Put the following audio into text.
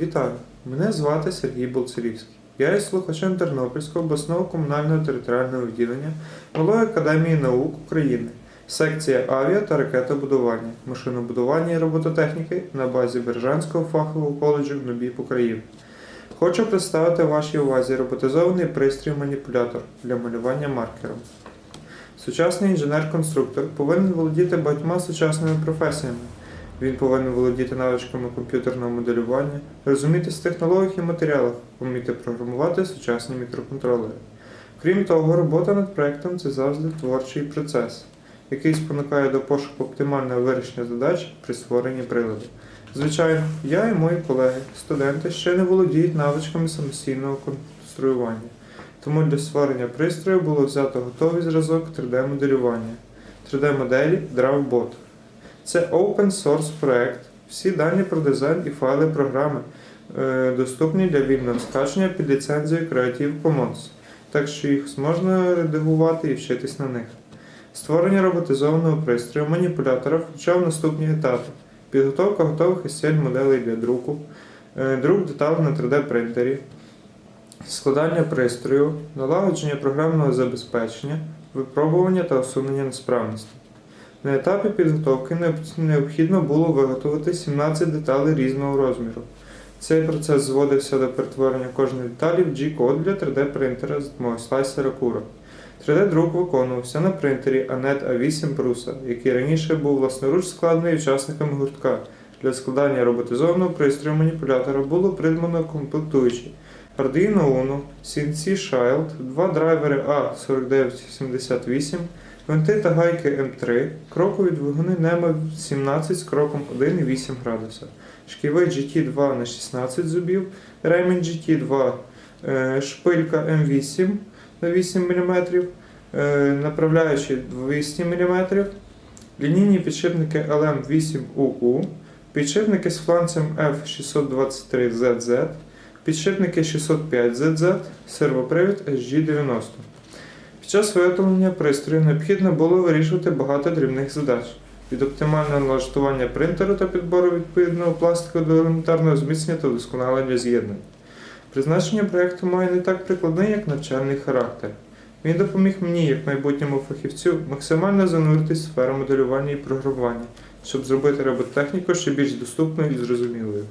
Вітаю! Мене звати Сергій Болцерівський. Я є слухачем Тернопільського обласного комунального територіального відділення Малої академії наук України, секція авіа та ракетобудування, машинобудування і робототехніки на базі Бережанського фахового коледжу НУБІП України. Хочу представити вашій увазі роботизований пристрій маніпулятор для малювання маркером. Сучасний інженер-конструктор повинен володіти багатьма сучасними професіями. Він повинен володіти навичками комп'ютерного моделювання, розуміти з технологіях і матеріалах, вміти програмувати сучасні мікроконтролери. Крім того, робота над проектом це завжди творчий процес, який спонукає до пошуку оптимального вирішення задач при створенні приладу. Звичайно, я і мої колеги, студенти, ще не володіють навичками самостійного конструювання. Тому для створення пристрою було взято готовий зразок 3D-моделювання 3D-моделі DrawBot. Це open source проект. Всі дані про дизайн і файли програми е, доступні для вільного скачення під ліцензією Creative Commons, так що їх можна редагувати і вчитись на них. Створення роботизованого пристрою маніпулятора включав наступні етапи: підготовка готових STL моделей для друку, е, друк деталей на 3D принтері, складання пристрою, налагодження програмного забезпечення, випробування та усунення несправностей. На етапі підготовки необхідно було виготовити 17 деталей різного розміру. Цей процес зводився до перетворення кожної деталі в G-код для 3D принтера з допомогою слайсера Cura. 3D-друк виконувався на принтері ANET A8 Prusa, який раніше був власноруч складений учасниками гуртка. Для складання роботизованого пристрою маніпулятора було придбано комплектуючі Arduino Uno, CNC Shield, два драйвери A4978, Винти та гайки М3, крокові двигуни NEMA 17 з кроком 1,8 градуса, шківи GT2 на 16 зубів, ремінь GT2, е, шпилька М8 на 8 мм, е, направляючі 200 мм, лінійні підшипники LM8UU, підшипники з фланцем F623ZZ, підшипники 605ZZ, сервопривід SG90. Під час виготовлення пристрою необхідно було вирішувати багато дрібних задач від оптимального налаштування принтеру та підбору відповідного пластику до елементарного зміцнення та вдосконалення з'єднань. Призначення проєкту має не так прикладний, як навчальний характер. Він допоміг мені, як майбутньому фахівцю, максимально зануритись в сферу моделювання і програмування, щоб зробити робототехніку ще більш доступною і зрозумілою.